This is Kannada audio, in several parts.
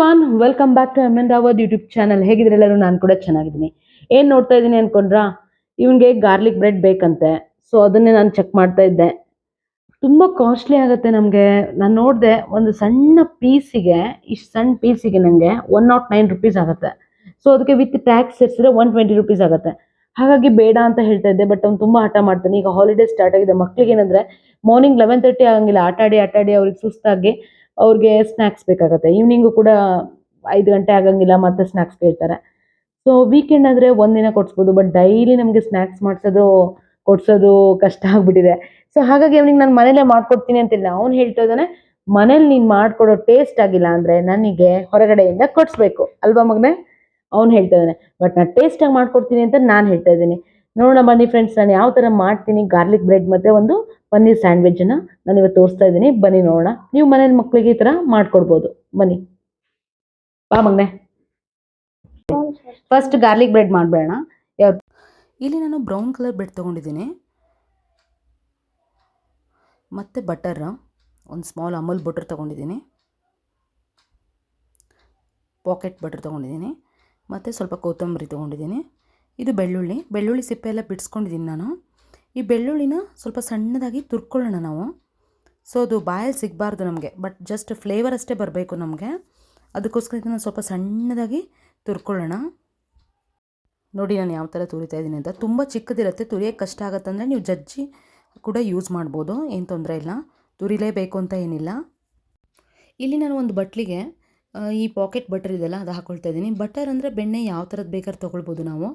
Everyone, welcome back to M N Rawat YouTube channel. ಹೇಗಿದ್ರೆ ಎಲ್ಲರೂ? ನಾನು ಕೂಡ ಚೆನ್ನಾಗಿದ್ದೀನಿ. ಏನು ನೋಡ್ತಾ ಇದ್ದೀನಿ ಅನ್ಕೊಂಡ್ರಾ, ಇವನಿಗೆ ಗಾರ್ಲಿಕ್ ಬ್ರೆಡ್ ಬೇಕಂತೆ. ಸೊ ಅದನ್ನೇ ನಾನು ಚೆಕ್ ಮಾಡ್ತಾ ಇದ್ದೆ. ತುಂಬ ಕಾಸ್ಟ್ಲಿ ಆಗುತ್ತೆ ನಮಗೆ. ನಾನು ನೋಡಿದೆ, ಒಂದು ಸಣ್ಣ ಪೀಸಿಗೆ ಇಷ್ಟು ಸಣ್ಣ ಪೀಸಿಗೆ ನನಗೆ ಒನ್ ನಾಟ್ ನೈನ್ ರುಪೀಸ್ ಆಗುತ್ತೆ. ಸೊ ಅದಕ್ಕೆ ವಿತ್ ಟ್ಯಾಕ್ಸ್ ಸೇರಿಸಿದ್ರೆ ಒನ್ ಟ್ವೆಂಟಿ ರುಪೀಸ್ ಆಗುತ್ತೆ. ಹಾಗಾಗಿ ಬೇಡ ಅಂತ ಹೇಳ್ತಾ ಇದ್ದೆ ಬಟ್ ಅವ್ನು ತುಂಬ ಆಟ ಮಾಡ್ತಾನೆ. ಈಗ ಹಾಲಿಡೇ ಸ್ಟಾರ್ಟ್ ಆಗಿದೆ. ಮಕ್ಕಳಿಗೆ ಏನಂದ್ರೆ ಮಾರ್ನಿಂಗ್ ಲೆವೆನ್ ತರ್ಟಿ ಆಗಂಗಿಲ್ಲ. ಆಟಾಡಿ ಆಟಾಡಿ ಅವ್ರಿಗೆ ಸುಸ್ತಾಗಿ ಅವ್ರಿಗೆ ಸ್ನ್ಯಾಕ್ಸ್ ಬೇಕಾಗುತ್ತೆ. ಈವ್ನಿಂಗು ಕೂಡ ಐದು ಗಂಟೆ ಆಗಂಗಿಲ್ಲ, ಮತ್ತೆ ಸ್ನ್ಯಾಕ್ಸ್ ಕೇಳ್ತಾರೆ. ಸೊ ವೀಕೆಂಡ್ ಆದರೆ ಒಂದಿನ ಕೊಡಿಸ್ಬೋದು ಬಟ್ ಡೈಲಿ ನಮಗೆ ಸ್ನ್ಯಾಕ್ಸ್ ಮಾಡಿಸೋದು, ಕೊಡ್ಸೋದು ಕಷ್ಟ ಆಗ್ಬಿಟ್ಟಿದೆ. ಸೊ ಹಾಗಾಗಿ ಅವ್ನಿಗೆ ನಾನು ಮನೇಲೆ ಮಾಡ್ಕೊಡ್ತೀನಿ ಅಂತಿಲ್ಲ. ಅವ್ನು ಹೇಳ್ತಾ ಇದ್ದಾನೆ, ಮನೇಲಿ ನೀನು ಮಾಡ್ಕೊಡೋ ಟೇಸ್ಟ್ ಆಗಿಲ್ಲ ಅಂದರೆ ನನಗೆ ಹೊರಗಡೆಯಿಂದ ಕೊಡಿಸ್ಬೇಕು. ಅಲ್ವಾ ಮಗನೇ? ಅವ್ನು ಹೇಳ್ತಾ ಇದ್ದಾನೆ ಬಟ್ ನಾನು ಟೇಸ್ಟಾಗಿ ಮಾಡ್ಕೊಡ್ತೀನಿ ಅಂತ ನಾನು ಹೇಳ್ತಾ ಇದ್ದೀನಿ. ನೋಡೋಣ ಬನ್ನಿ ಫ್ರೆಂಡ್ಸ್ ನಾನು ಯಾವ ಥರ ಮಾಡ್ತೀನಿ ಗಾರ್ಲಿಕ್ ಬ್ರೆಡ್ ಮತ್ತು ಒಂದು ಪನ್ನೀರ್ ಸ್ಯಾಂಡ್ವಿಚನ್ನು ನಾನು ಇವತ್ತು ತೋರಿಸ್ತಾ ಇದ್ದೀನಿ. ಬನ್ನಿ ನೋಡೋಣ. ನೀವು ಮನೇಲಿ ಮಕ್ಕಳಿಗೆ ಈ ಥರ ಮಾಡ್ಕೊಡ್ಬೋದು. ಬನ್ನಿ. ಬಾ ಮಗನೆ. ಫಸ್ಟ್ ಗಾರ್ಲಿಕ್ ಬ್ರೆಡ್ ಮಾಡಬೇಡ ಇಲ್ಲಿ ನಾನು ಬ್ರೌನ್ ಕಲರ್ ಬ್ರೆಡ್ ತೊಗೊಂಡಿದ್ದೀನಿ. ಮತ್ತು ಬಟರ್ ಒಂದು ಸ್ಮಾಲ್ ಅಮೂಲ್ ಬಟರ್ ತೊಗೊಂಡಿದ್ದೀನಿ. ಪಾಕೆಟ್ ಬಟರ್ ತೊಗೊಂಡಿದ್ದೀನಿ. ಮತ್ತು ಸ್ವಲ್ಪ ಕೊತ್ತಂಬರಿ ತೊಗೊಂಡಿದ್ದೀನಿ. ಇದು ಬೆಳ್ಳುಳ್ಳಿ. ಬೆಳ್ಳುಳ್ಳಿ ಸಿಪ್ಪೆ ಎಲ್ಲ ಬಿಡಿಸ್ಕೊಂಡಿದ್ದೀನಿ ನಾನು. ಈ ಬೆಳ್ಳುಳ್ಳಿನ ಸ್ವಲ್ಪ ಸಣ್ಣದಾಗಿ ತುರ್ಕೊಳ್ಳೋಣ ನಾವು. ಸೊ ಅದು ಬಾಯಲ್ಲಿ ಸಿಗಬಾರ್ದು ನಮಗೆ ಬಟ್ ಜಸ್ಟ್ ಫ್ಲೇವರ್ ಅಷ್ಟೇ ಬರಬೇಕು ನಮಗೆ. ಅದಕ್ಕೋಸ್ಕರ ಇದನ್ನು ಸ್ವಲ್ಪ ಸಣ್ಣದಾಗಿ ತುರ್ಕೊಳ್ಳೋಣ. ನೋಡಿ ನಾನು ಯಾವ ಥರ ತುರಿತಾ ಇದ್ದೀನಿ ಅಂತ. ತುಂಬ ಚಿಕ್ಕದಿರುತ್ತೆ, ತುರಿಯೋಕ್ಕೆ ಕಷ್ಟ ಆಗುತ್ತಂದರೆ ನೀವು ಜಜ್ಜಿ ಕೂಡ ಯೂಸ್ ಮಾಡ್ಬೋದು, ಏನು ತೊಂದರೆ ಇಲ್ಲ. ತುರಿಲೇಬೇಕು ಅಂತ ಏನಿಲ್ಲ. ಇಲ್ಲಿ ನಾನು ಒಂದು ಬಟ್ಲಿಗೆ ಈ ಪಾಕೆಟ್ ಬಟರ್ ಇದೆಲ್ಲ ಅದು ಹಾಕ್ಕೊಳ್ತಾ ಇದ್ದೀನಿ. ಬಟರ್ ಅಂದರೆ ಬೆಣ್ಣೆ ಯಾವ ಥರದ್ದು ಬೇಕಾದ್ರೆ ತೊಗೊಳ್ಬೋದು ನಾವು.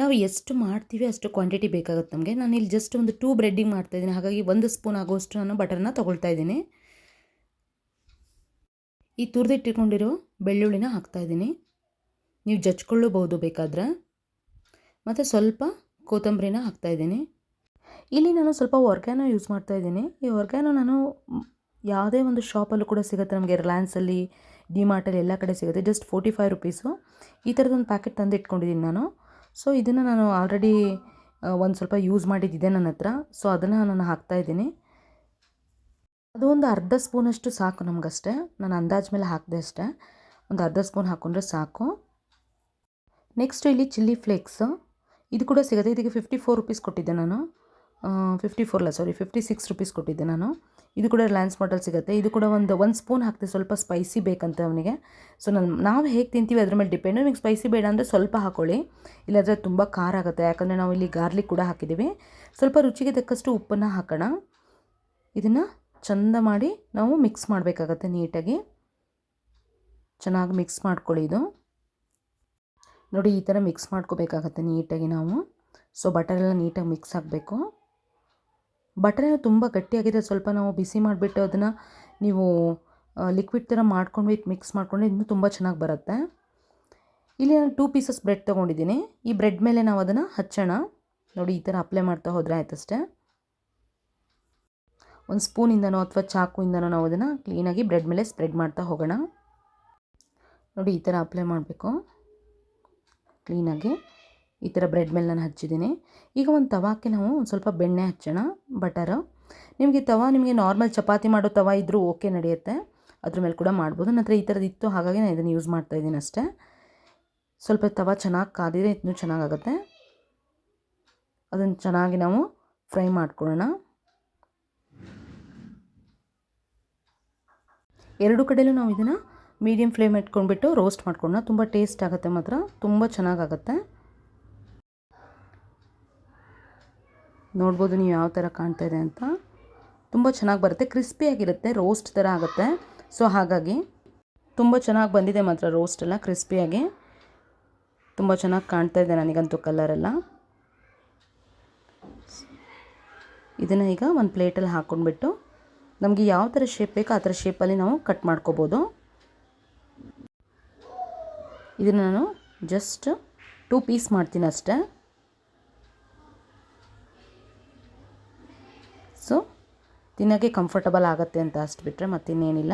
ನಾವು ಎಷ್ಟು ಮಾಡ್ತೀವಿ ಅಷ್ಟು ಕ್ವಾಂಟಿಟಿ ಬೇಕಾಗುತ್ತೆ ನಮಗೆ. ನಾನು ಇಲ್ಲಿ ಜಸ್ಟ್ ಒಂದು ಟೂ ಬ್ರೆಡ್ಡಿಂಗ್ ಮಾಡ್ತಾಯಿದ್ದೀನಿ ಹಾಗಾಗಿ ಒಂದು ಸ್ಪೂನ್ ಆಗೋಷ್ಟು ನಾನು ಬಟರ್ನ ತೊಗೊಳ್ತಾ ಇದ್ದೀನಿ. ಈ ತುರಿದಿಟ್ಟಿಕೊಂಡಿರೋ ಬೆಳ್ಳುಳ್ಳಿನ ಹಾಕ್ತಾಯಿದ್ದೀನಿ ನೀವು ಜಚ್ಕೊಳ್ಳಬಹುದು ಬೇಕಾದ್ರೆ. ಮತ್ತು ಸ್ವಲ್ಪ ಕೊತ್ತಂಬರಿನ ಹಾಕ್ತಾಯಿದ್ದೀನಿ ಇಲ್ಲಿ ನಾನು ಸ್ವಲ್ಪ ಒರ್ಗ್ಯಾನೋ ಯೂಸ್ ಮಾಡ್ತಾ ಇದ್ದೀನಿ. ಈ ಒರ್ಗ್ಯಾನೋ ನಾನು ಯಾವುದೇ ಒಂದು ಶಾಪಲ್ಲೂ ಕೂಡ ಸಿಗುತ್ತೆ. ನಮಗೆ ರಿಲಯನ್ಸಲ್ಲಿ ಡಿಮಾರ್ಟಲ್ಲಿ ಎಲ್ಲ ಕಡೆ ಸಿಗುತ್ತೆ. ಜಸ್ಟ್ ಫೋರ್ಟಿ ಫೈವ್ ರುಪೀಸು ಈ ಥರದೊಂದು ಪ್ಯಾಕೆಟ್ ತಂದು ಇಟ್ಕೊಂಡಿದ್ದೀನಿ ನಾನು. ಸೊ ಇದನ್ನು ನಾನು ಆಲ್ರೆಡಿ ಒಂದು ಸ್ವಲ್ಪ ಯೂಸ್ ಮಾಡಿದ್ದಿದೆ ನನ್ನ ಹತ್ರ. ಸೊ ಅದನ್ನು ನಾನು ಹಾಕ್ತಾಯಿದ್ದೀನಿ ಅದು ಒಂದು ಅರ್ಧ ಸ್ಪೂನಷ್ಟು ಸಾಕು ನಮಗಷ್ಟೇ. ನಾನು ಅಂದಾಜು ಮೇಲೆ ಹಾಕಿದೆ ಅಷ್ಟೇ. ಒಂದು ಅರ್ಧ ಸ್ಪೂನ್ ಹಾಕ್ಕೊಂಡ್ರೆ ಸಾಕು. ನೆಕ್ಸ್ಟ್ ಇಲ್ಲಿ ಚಿಲ್ಲಿ ಫ್ಲೇಕ್ಸು ಇದು ಕೂಡ ಸಿಗುತ್ತೆ. ಇದಕ್ಕೆ ಫಿಫ್ಟಿ ಫೋರ್ ರುಪೀಸ್ ಕೊಟ್ಟಿದ್ದೆ ನಾನು. ಫಿಫ್ಟಿ ಫೋರ್ ಅಲ್ಲ ಸಾರಿ ಫಿಫ್ಟಿ ಸಿಕ್ಸ್ ರುಪೀಸ್ ಕೊಟ್ಟಿದ್ದೆ ನಾನು. ಇದು ಕೂಡ ರಿಲಯನ್ಸ್ ಮಾಡಲ್ ಸಿಗುತ್ತೆ. ಇದು ಕೂಡ ಒಂದು ಒಂದು ಸ್ಪೂನ್ ಹಾಕ್ತೀವಿ ಸ್ವಲ್ಪ ಸ್ಪೈಸಿ ಬೇಕಂತ ಅವನಿಗೆ. ಸೊ ನಾನು, ನಾವು ಹೇಗೆ ತಿಂತೀವಿ ಅದ್ರ ಮೇಲೆ ಡಿಪೆಂಡು ನಿಮಗೆ ಸ್ಪೈಸಿ ಬೇಡ ಅಂದರೆ ಸ್ವಲ್ಪ ಹಾಕೊಳ್ಳಿ. ಇಲ್ಲಾಂದರೆ ತುಂಬ ಖಾರ ಆಗುತ್ತೆ. ಯಾಕಂದರೆ ನಾವು ಇಲ್ಲಿ ಗಾರ್ಲಿಕ್ ಕೂಡ ಹಾಕಿದ್ದೀವಿ ಸ್ವಲ್ಪ ರುಚಿಗೆ ತಕ್ಕಷ್ಟು ಉಪ್ಪನ್ನು ಹಾಕೋಣ. ಇದನ್ನು ಚಂದ ಮಾಡಿ ನಾವು ಮಿಕ್ಸ್ ಮಾಡಬೇಕಾಗತ್ತೆ ನೀಟಾಗಿ. ಚೆನ್ನಾಗಿ ಮಿಕ್ಸ್ ಮಾಡ್ಕೊಳ್ಳಿ ಇದು. ನೋಡಿ, ಈ ಥರ ಮಿಕ್ಸ್ ಮಾಡ್ಕೋಬೇಕಾಗತ್ತೆ ನೀಟಾಗಿ ನಾವು. ಸೊ ಬಟರೆಲ್ಲ ನೀಟಾಗಿ ಮಿಕ್ಸ್ ಆಗಬೇಕು. ಬಟರ್ ತುಂಬ ಗಟ್ಟಿಯಾಗಿದೆ. ಸ್ವಲ್ಪ ನಾವು ಬಿಸಿ ಮಾಡಿಬಿಟ್ಟು ಅದನ್ನು ನೀವು ಲಿಕ್ವಿಡ್ ಥರ ಮಾಡ್ಕೊಂಡು ಮಿಕ್ಸ್ ಮಾಡ್ಕೊಂಡು ಇನ್ನೂ ತುಂಬ ಚೆನ್ನಾಗಿ ಬರುತ್ತೆ. ಇಲ್ಲಿ ನಾನು ಟೂ ಪೀಸಸ್ ಬ್ರೆಡ್ ತೊಗೊಂಡಿದ್ದೀನಿ. ಈ ಬ್ರೆಡ್ ಮೇಲೆ ನಾವು ಅದನ್ನು ಹಚ್ಚೋಣ. ನೋಡಿ, ಈ ಥರ ಅಪ್ಲೈ ಮಾಡ್ತಾ ಹೋದರೆ ಆಯ್ತಷ್ಟೇ. ಒಂದು ಸ್ಪೂನಿಂದನೋ ಅಥವಾ ಚಾಕುಯಿಂದನೋ ನಾವು ಅದನ್ನು ಕ್ಲೀನಾಗಿ ಬ್ರೆಡ್ ಮೇಲೆ ಸ್ಪ್ರೆಡ್ ಮಾಡ್ತಾ ಹೋಗೋಣ. ನೋಡಿ, ಈ ಥರ ಅಪ್ಲೈ ಮಾಡಬೇಕು. ಕ್ಲೀನಾಗಿ ಈ ಥರ ಬ್ರೆಡ್ ಮೇಲೆ ನಾನು ಹಚ್ಚಿದ್ದೀನಿ. ಈಗ ಒಂದು ತವಾಕ್ಕೆ ನಾವು ಒಂದು ಸ್ವಲ್ಪ ಬೆಣ್ಣೆ ಹಚ್ಚೋಣ ಬಟರ್ ನಿಮಗೆ ತವಾ, ನಿಮಗೆ ನಾರ್ಮಲ್ ಚಪಾತಿ ಮಾಡೋ ತವಾ ಇದ್ದರೂ ಓಕೆ ನಡೆಯುತ್ತೆ. ಅದ್ರ ಮೇಲೆ ಕೂಡ ಮಾಡ್ಬೋದು. ನಂತರ ಈ ಥರದ್ದು ಇತ್ತು, ಹಾಗಾಗಿ ನಾನು ಇದನ್ನು ಯೂಸ್ ಮಾಡ್ತಾ ಇದ್ದೀನಿ ಅಷ್ಟೇ. ಸ್ವಲ್ಪ ತವಾ ಚೆನ್ನಾಗಿ ಕಾದಿದ್ರೆ ಇನ್ನೂ ಚೆನ್ನಾಗಾಗುತ್ತೆ. ಅದನ್ನು ಚೆನ್ನಾಗಿ ನಾವು ಫ್ರೈ ಮಾಡ್ಕೊಳ್ಳೋಣ. ಎರಡು ಕಡೆಯಲ್ಲೂ ನಾವು ಇದನ್ನು ಮೀಡಿಯಮ್ ಫ್ಲೇಮ್ ಇಟ್ಕೊಂಡ್ಬಿಟ್ಟು ರೋಸ್ಟ್ ಮಾಡ್ಕೊಳ್ಳೋಣ. ತುಂಬ ಟೇಸ್ಟ್ ಆಗುತ್ತೆ ಮಾತ್ರ. ತುಂಬ ಚೆನ್ನಾಗಾಗುತ್ತೆ. ನೋಡ್ಬೋದು ನೀವು ಯಾವ ಥರ ಕಾಣ್ತಾ ಇದೆ ಅಂತ. ತುಂಬ ಚೆನ್ನಾಗಿ ಬರುತ್ತೆ ಕ್ರಿಸ್ಪಿಯಾಗಿರುತ್ತೆ ರೋಸ್ಟ್ ಥರ ಆಗುತ್ತೆ. ಸೊ ಹಾಗಾಗಿ ತುಂಬ ಚೆನ್ನಾಗಿ ಬಂದಿದೆ ಮಾತ್ರ ರೋಸ್ಟ್ ಎಲ್ಲ ಕ್ರಿಸ್ಪಿಯಾಗಿ ತುಂಬ ಚೆನ್ನಾಗಿ ಕಾಣ್ತಾ ಇದೆ ನನಗಂತೂ ಕಲರೆಲ್ಲ ಇದನ್ನು ಈಗ ಒಂದು ಪ್ಲೇಟಲ್ಲಿ ಹಾಕ್ಕೊಂಡ್ಬಿಟ್ಟು ನಮಗೆ ಯಾವ ಥರ ಶೇಪ್ ಬೇಕೋ ಆ ಥರ ಶೇಪಲ್ಲಿ ನಾವು ಕಟ್ ಮಾಡ್ಕೋಬೋದು. ಇದನ್ನು ನಾನು ಜಸ್ಟ್ ಟೂ ಪೀಸ್ ಮಾಡ್ತೀನಿ ಅಷ್ಟೇ. ಸೊ ತಿನ್ನೋಕ್ಕೆ ಕಂಫರ್ಟಬಲ್ ಆಗುತ್ತೆ ಅಂತ ಅಷ್ಟು ಬಿಟ್ಟರೆ ಮತ್ತಿನ್ನೇನಿಲ್ಲ.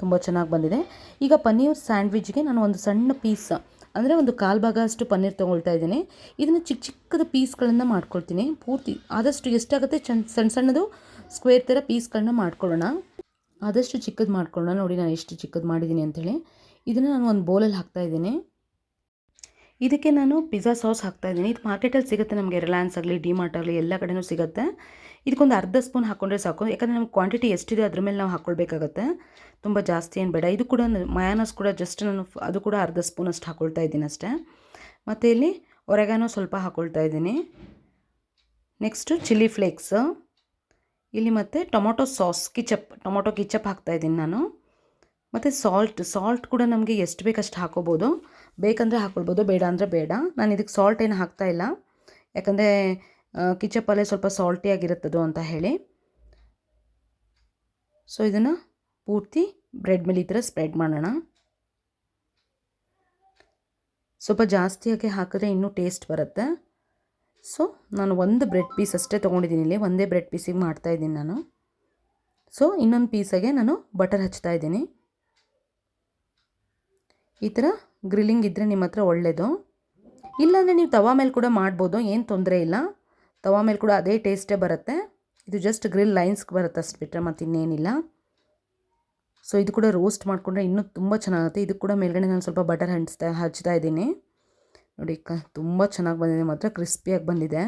ತುಂಬ ಚೆನ್ನಾಗಿ ಬಂದಿದೆ. ಈಗ ಪನ್ನೀರ್ ಸ್ಯಾಂಡ್ವಿಚ್ಗೆ ನಾನು ಒಂದು ಸಣ್ಣ ಪೀಸ್, ಅಂದರೆ ಒಂದು ಕಾಲು ಭಾಗ ಅಷ್ಟು ಪನ್ನೀರ್ ತೊಗೊಳ್ತಾ ಇದ್ದೀನಿ. ಇದನ್ನು ಚಿಕ್ಕ ಚಿಕ್ಕದ ಪೀಸ್ಗಳನ್ನು ಮಾಡ್ಕೊಳ್ತೀನಿ. ಪೂರ್ತಿ ಆದಷ್ಟು ಎಷ್ಟಾಗುತ್ತೆ ಚನ್ ಸಣ್ಣ ಸಣ್ಣದು ಸ್ಕ್ವೇರ್ ಥರ ಪೀಸ್ಗಳನ್ನ ಮಾಡ್ಕೊಳ್ಳೋಣ. ಆದಷ್ಟು ಚಿಕ್ಕದು ಮಾಡ್ಕೊಳ್ಳೋಣ. ನೋಡಿ ನಾನು ಎಷ್ಟು ಚಿಕ್ಕದು ಮಾಡಿದ್ದೀನಿ ಅಂಥೇಳಿ ಇದನ್ನು ನಾನು ಒಂದು ಬೌಲಲ್ಲಿ ಹಾಕ್ತಾಯಿದ್ದೀನಿ ಇದಕ್ಕೆ ನಾನು ಪಿಜ್ಜಾ ಸಾಸ್ ಹಾಕ್ತಾಯಿದ್ದೀನಿ ಇದು ಮಾರ್ಕೆಟಲ್ಲಿ ಸಿಗುತ್ತೆ ನಮಗೆ ರಿಲಯನ್ಸ್ ಆಗಲಿ ಡಿಮಾರ್ಟ್ ಆಗಲಿ, ಎಲ್ಲ ಕಡೆನೂ ಸಿಗುತ್ತೆ. ಇದಕ್ಕೊಂದು ಅರ್ಧ ಸ್ಪೂನ್ ಹಾಕ್ಕೊಂಡ್ರೆ ಸಾಕು. ಯಾಕಂದರೆ ನಮ್ಗೆ ಕ್ವಾಂಟಿಟಿ ಎಷ್ಟಿದೆ ಅದ್ರ ಮೇಲೆ ನಾವು ಹಾಕ್ಕೊಳ್ಬೇಕಾಗತ್ತೆ ತುಂಬ ಜಾಸ್ತಿ ಏನು ಬೇಡ. ಇದು ಕೂಡ ಮಯಾನಸ್ ಕೂಡ ಜಸ್ಟ್ ನಾನು ಅದು ಕೂಡ ಅರ್ಧ ಸ್ಪೂನ್ ಅಷ್ಟು ಹಾಕ್ಕೊಳ್ತಾ ಇದ್ದೀನಿ ಅಷ್ಟೇ. ಮತ್ತು ಇಲ್ಲಿ ಒರೆಗಾನೋ ಸ್ವಲ್ಪ ಹಾಕ್ಕೊಳ್ತಾ ಇದ್ದೀನಿ. ನೆಕ್ಸ್ಟು ಚಿಲ್ಲಿ ಫ್ಲೇಕ್ಸ್ ಇಲ್ಲಿ ಮತ್ತು tomato sauce ketchup tomato ketchup ಹಾಕ್ತಾಯಿದ್ದೀನಿ ನಾನು. ಮತ್ತು ಸಾಲ್ಟ್ ಸಾಲ್ಟ್ ಕೂಡ ನಮಗೆ ಎಷ್ಟು ಬೇಕಷ್ಟು ಹಾಕೋಬೋದು. ಬೇಕಂದರೆ ಹಾಕ್ಕೊಳ್ಬೋದು ಬೇಡ ಅಂದರೆ ಬೇಡ. ನಾನು ಇದಕ್ಕೆ ಸಾಲ್ಟ್ ಏನು ಹಾಕ್ತಾ ಇಲ್ಲ. ಯಾಕಂದರೆ ಕಿಚಪ್ಪಲ್ಲೇ ಸ್ವಲ್ಪ ಸಾಲ್ಟಿ ಆಗಿರುತ್ತದು ಅಂತ ಹೇಳಿ. ಸೊ ಇದನ್ನು ಪೂರ್ತಿ ಬ್ರೆಡ್ ಮೇಲೆ ಈ ಥರ ಸ್ಪ್ರೆಡ್ ಮಾಡೋಣ. ಸ್ವಲ್ಪ ಜಾಸ್ತಿಯಾಗಿ ಹಾಕಿದ್ರೆ ಇನ್ನೂ ಟೇಸ್ಟ್ ಬರುತ್ತೆ. ಸೊ ನಾನು ಒಂದು ಬ್ರೆಡ್ ಪೀಸ್ ಅಷ್ಟೇ ತೊಗೊಂಡಿದ್ದೀನಿ ಇಲ್ಲಿ. ಒಂದೇ ಬ್ರೆಡ್ ಪೀಸಿಗೆ ಮಾಡ್ತಾಯಿದ್ದೀನಿ ನಾನು. ಸೊ ಇನ್ನೊಂದು ಪೀಸಾಗೆ ನಾನು ಬಟರ್ ಹಚ್ತಾ ಇದ್ದೀನಿ. ಈ ಥರ ಗ್ರಿಲ್ಲಿಂಗ್ ಇದ್ದರೆ ನಿಮ್ಮ ಹತ್ರ ಒಳ್ಳೆಯದು ಇಲ್ಲಾಂದರೆ ನೀವು ತವಾ ಮೇಲೆ ಕೂಡ ಮಾಡ್ಬೋದು, ಏನು ತೊಂದರೆ ಇಲ್ಲ. ತವಾ ಮೇಲೆ ಕೂಡ ಅದೇ ಟೇಸ್ಟೇ ಬರುತ್ತೆ. ಇದು ಜಸ್ಟ್ ಗ್ರಿಲ್ ಲೈನ್ಸ್ಗೆ ಬರುತ್ತೆ ಅಷ್ಟು ಬಿಟ್ಟರೆ ಮತ್ತು ಇನ್ನೇನಿಲ್ಲ ಸೊ ಇದು ಕೂಡ ರೋಸ್ಟ್ ಮಾಡಿಕೊಂಡ್ರೆ ಇನ್ನೂ ತುಂಬ ಚೆನ್ನಾಗುತ್ತೆ. ಇದು ಕೂಡ ಮೇಲ್ಗಡೆ ನಾನು ಸ್ವಲ್ಪ ಬಟರ್ ಹಂಚ್ತಾ, ಹಚ್ತಾ ಇದ್ದೀನಿ. ನೋಡಿ ಕ ತುಂಬ ಚೆನ್ನಾಗಿ ಬಂದಿದೆ. ಮಾತ್ರ ಕ್ರಿಸ್ಪಿಯಾಗಿ ಬಂದಿದೆ.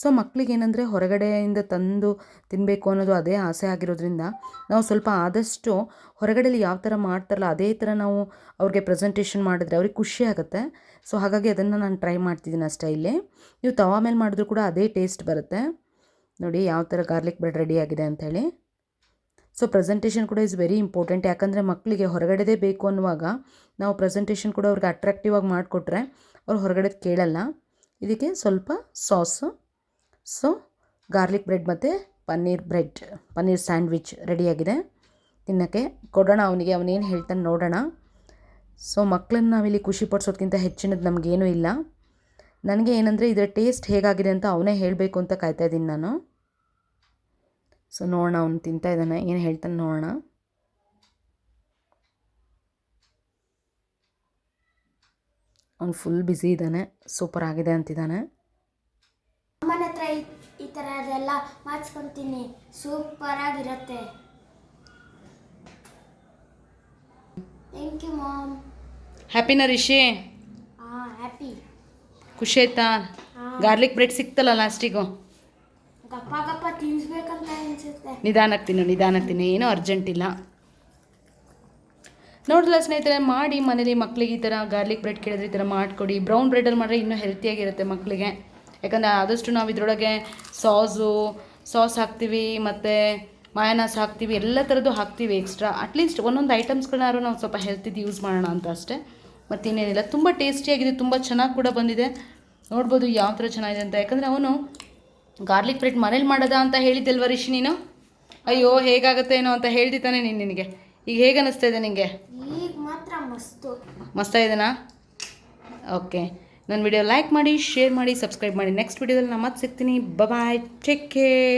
ಸೊ ಮಕ್ಕಳಿಗೇನೆಂದರೆ ಹೊರಗಡೆಯಿಂದ ತಂದು ತಿನ್ನಬೇಕು ಅನ್ನೋದು ಅದೇ ಆಸೆ ಆಗಿರೋದ್ರಿಂದ ನಾವು ಸ್ವಲ್ಪ ಆದಷ್ಟು ಹೊರಗಡೆಯಲ್ಲಿ ಯಾವ ಥರ ಮಾಡ್ತಾರಲ್ಲ ಅದೇ ಥರ ನಾವು ಅವ್ರಿಗೆ ಪ್ರೆಸೆಂಟೇಷನ್ ಮಾಡಿದ್ರೆ ಅವ್ರಿಗೆ ಖುಷಿ ಆಗುತ್ತೆ. ಸೊ ಹಾಗಾಗಿ ಅದನ್ನು ನಾನು ಟ್ರೈ ಮಾಡ್ತಿದ್ದೀನಿ ಅಷ್ಟೇ ಇಲ್ಲಿ ನೀವು ತವಾ ಮೇಲೆ ಮಾಡಿದ್ರು ಕೂಡ ಅದೇ ಟೇಸ್ಟ್ ಬರುತ್ತೆ. ನೋಡಿ ಯಾವ ಥರ ಗಾರ್ಲಿಕ್ ಬ್ರೆಡ್ ರೆಡಿ ಆಗಿದೆ ಅಂಥೇಳಿ ಸೊ ಪ್ರೆಸೆಂಟೇಷನ್ ಕೂಡ ಇಸ್ ವೆರಿ ಇಂಪಾರ್ಟೆಂಟ್. ಯಾಕಂದರೆ ಮಕ್ಕಳಿಗೆ ಹೊರಗಡೆದೇ ಬೇಕು ಅನ್ನುವಾಗ ನಾವು ಪ್ರೆಸೆಂಟೇಷನ್ ಕೂಡ ಅವ್ರಿಗೆ ಅಟ್ರಾಕ್ಟಿವ್ ಆಗಿ ಮಾಡಿಕೊಟ್ರೆ ಅವ್ರು ಹೊರಗಡೆ ಕೇಳಲ್ಲ. ಇದಕ್ಕೆ ಸ್ವಲ್ಪ ಸಾಸು ಸೊ ಗಾರ್ಲಿಕ್ ಬ್ರೆಡ್ ಮತ್ತು ಪನ್ನೀರ್ ಬ್ರೆಡ್ ಪನ್ನೀರ್ ಸ್ಯಾಂಡ್ವಿಚ್ ರೆಡಿಯಾಗಿದೆ ತಿನ್ನೋಕ್ಕೆ ಕೊಡೋಣ ಅವನಿಗೆ ಅವನೇನು ಹೇಳ್ತಾನೆ ನೋಡೋಣ. ಸೊ ಮಕ್ಕಳನ್ನ ನಾವಿಲ್ಲಿ ಖುಷಿ ಪಡಿಸೋದ್ಕಿಂತ ಹೆಚ್ಚಿನದು ನಮಗೇನೂ ಇಲ್ಲ. ನನಗೆ ಏನಂದರೆ ಇದರ ಟೇಸ್ಟ್ ಹೇಗಾಗಿದೆ ಅಂತ ಅವನೇ ಹೇಳಬೇಕು ಅಂತ ಕಾಯ್ತಾ ಇದ್ದೀನಿ ನಾನು. ಸೊ ನೋಡೋಣ ಅವನು ತಿಂತಾ ಇದ್ದಾನೆ, ಏನು ಹೇಳ್ತಾನೆ ನೋಡೋಣ. ಅವ್ನು ಫುಲ್ ಬ್ಯುಸಿ ಇದ್ದಾನೆ ಸೂಪರ್ ಆಗಿದೆ ಅಂತಿದ್ದಾನೆ. ಅಮ್ಮನ ಹತ್ರ ಈ ತರ ಥರ ಅದೆಲ್ಲ ಮಾಡಿಸ್ಕೊತೀನಿ. ಸೂಪರ್ ಆಗಿರುತ್ತೆ. ಥ್ಯಾಂಕ್ ಯು ಮಾಮ್ ಹ್ಯಾಪಿನ ರಿಷಿ ಹಾಂ ಹ್ಯಾಪಿ ಖುಷಿ ಆಯ್ತಾ ಗಾರ್ಲಿಕ್ ಬ್ರೆಡ್ ಸಿಕ್ತಲ್ಲ ಲಾಸ್ಟಿಗೂ ಗಪ್ಪ ಗಪ್ಪ ತಿನ್ಸ್ಬೇಕಂತ ಅನ್ಸುತ್ತೆ. ನಿಧಾನಕ್ಕೆ ತಿನ್ನು ನಿಧಾನಕ್ಕೆ ತಿನ್ನು. ಏನೂ ಅರ್ಜೆಂಟ್ ಇಲ್ಲ. ನೋಡಿಲ್ಲ ಸ್ನೇಹಿತರೆ ಮಾಡಿ ಮನೇಲಿ ಮಕ್ಕಳಿಗೆ ಈ ಥರ ಗಾರ್ಲಿಕ್ ಬ್ರೆಡ್ ಕೇಳಿದ್ರೆ ಈ ಥರ ಮಾಡಿಕೊಡಿ. ಬ್ರೌನ್ ಬ್ರೆಡಲ್ಲಿ ಮಾಡಿದ್ರೆ ಇನ್ನೂ ಹೆಲ್ತಿಯಾಗಿರುತ್ತೆ ಮಕ್ಕಳಿಗೆ ಯಾಕಂದರೆ ಆದಷ್ಟು ನಾವು ಇದರೊಳಗೆ ಸಾಸು ಸಾಸ್ ಹಾಕ್ತೀವಿ ಮತ್ತು ಮಾಯನಾಸ್ ಹಾಕ್ತೀವಿ ಎಲ್ಲ ಥರದ್ದು ಹಾಕ್ತೀವಿ ಎಕ್ಸ್ಟ್ರಾ ಅಟ್ಲೀಸ್ಟ್ ಒಂದೊಂದು ಐಟಮ್ಸ್ಗಳನ್ನಾರು ನಾವು ಸ್ವಲ್ಪ ಹೆಲ್ತಿದ್ದು ಯೂಸ್ ಮಾಡೋಣ ಅಂತ ಅಷ್ಟೇ. ಮತ್ತಿನ್ನೇನಿಲ್ಲ ತುಂಬ ಟೇಸ್ಟಿಯಾಗಿದೆ ತುಂಬ ಚೆನ್ನಾಗಿ ಕೂಡ ಬಂದಿದೆ. ನೋಡ್ಬೋದು ಯಾವ ಥರ ಚೆನ್ನಾಗಿದೆ ಅಂತ. ಯಾಕಂದರೆ ಅವನು ಗಾರ್ಲಿಕ್ ಬ್ರೆಡ್ ಮನೇಲಿ ಮಾಡೋದ ಅಂತ ಹೇಳಿದ್ದಲ್ವ ರಿಷಿ ನೀನು? ಅಯ್ಯೋ ಹೇಗಾಗುತ್ತೆ ಏನೋ ಅಂತ ಹೇಳ್ದಿತ್ತಾನೆ ನೀನು ನಿನಗೆ. ಈಗ ಹೇಗೆ ಅನ್ನಿಸ್ತಾ ಇದೆ ನಿನಗೆ ಈಗ ಮಾತ್ರ ಮಸ್ತು. ಮಸ್ತಾ ಇದೆನಾ? ಓಕೆ ನನ್ನ ವಿಡಿಯೋ ಲೈಕ್ ಮಾಡಿ, ಶೇರ್ ಮಾಡಿ, ಸಬ್ಸ್ಕ್ರೈಬ್ ಮಾಡಿ. ನೆಕ್ಸ್ಟ್ ವಿಡಿಯೋದಲ್ಲಿ ನಾನು ಮತ್ತೆ ಸಿಗ್ತೀನಿ. Bye take care